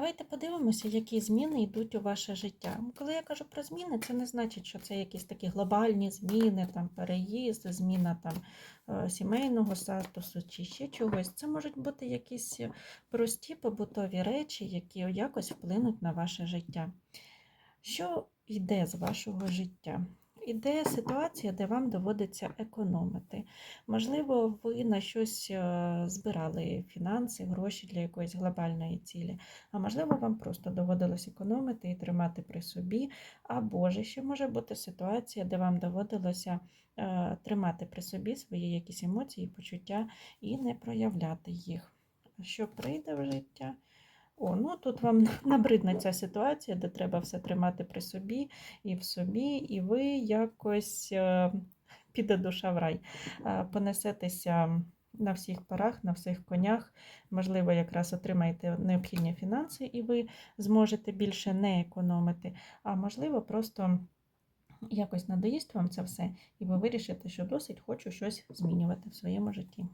Давайте подивимося, які зміни йдуть у ваше життя. Коли я кажу про зміни, це не значить, що це якісь такі глобальні зміни, там переїзд, зміна там е, сімейного статусу чи ще чогось. Це можуть бути якісь прості побутові речі, які якось вплинуть на ваше життя. Що йде з вашого життя? Іде ситуація, де вам доводиться економити. Можливо, ви на щось е, збирали фінанси, гроші для якоїсь глобальної цілі, а можливо, вам просто доводилось економити і тримати при собі. Або ж ще може бути ситуація, де вам доводилося е, тримати при собі свої якісь емоції, почуття і не проявляти їх. Що прийде в життя? О, ну тут вам набридне ця ситуація, де треба все тримати при собі і в собі, і ви якось е, піде душа в рай, е, понесетеся на всіх парах, на всіх конях. Можливо, якраз отримаєте необхідні фінанси, і ви зможете більше не економити. А можливо, просто якось надоїсть вам це все, і ви вирішите, що досить хочу щось змінювати в своєму житті.